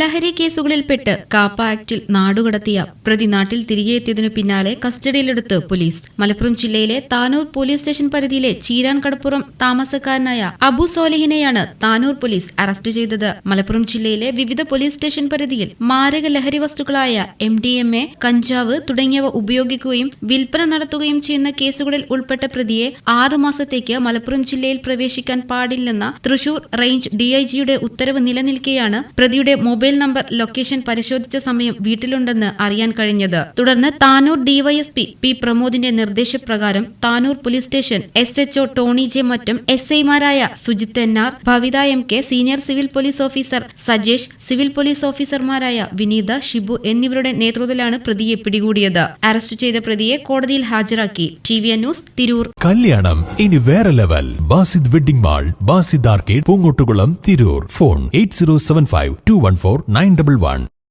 ലഹരി കേസുകളിൽപ്പെട്ട് കാപ്പ ആക്ടിൽ നാടുകടത്തിയ പ്രതി നാട്ടിൽ തിരികെ എത്തിയതിനു പിന്നാലെ കസ്റ്റഡിയിലെടുത്ത് പോലീസ്. മലപ്പുറം ജില്ലയിലെ താനൂർ പോലീസ് സ്റ്റേഷൻ പരിധിയിലെ ചീരാൻ കടപ്പുറം താമസക്കാരനായ അബു സോലിഹിനെയാണ് താനൂർ പോലീസ് അറസ്റ്റ് ചെയ്തത്. മലപ്പുറം ജില്ലയിലെ വിവിധ പോലീസ് സ്റ്റേഷൻ പരിധിയിൽ മാരക ലഹരി വസ്തുക്കളായ എം ഡി എം എ കഞ്ചാവ് തുടങ്ങിയവ ഉപയോഗിക്കുകയും വിൽപ്പന നടത്തുകയും ചെയ്യുന്ന കേസുകളിൽ ഉൾപ്പെട്ട പ്രതിയെ ആറു മാസത്തേക്ക് മലപ്പുറം ജില്ലയിൽ പ്രവേശിക്കാൻ പാടില്ലെന്ന തൃശൂർ റേഞ്ച് ഡിഐജിയുടെ ഉത്തരവ് നിലനിൽക്കെയാണ് പ്രതിയുടെ മൊബൈൽ നമ്പർ ലൊക്കേഷൻ പരിശോധിച്ച സമയം വീട്ടിലുണ്ടെന്ന് അറിയാൻ കഴിഞ്ഞത്. തുടർന്ന് താനൂർ ഡിവൈഎസ്പി പി പ്രമോദിന്റെ നിർദ്ദേശപ്രകാരം Tanur police station S H O Tony J മറ്റും എസ് ഐമാരായ Sujith R Bhavitha M K senior civil police officer Sajesh civil police ഓഫീസർമാരായ വിനീത ഷിബു എന്നിവരുടെ നേതൃത്വത്തിലാണ് പ്രതിയെ പിടികൂടിയത്. അറസ്റ്റ് ചെയ്ത പ്രതിയെ കോടതിയിൽ ഹാജരാക്കി. T V news Tirur. കല്യാണം ഇനി വേറെ level. Basid wedding mall Basid arcade Poongottukulam Tirur. Phone eight zero seven five two one four nine double one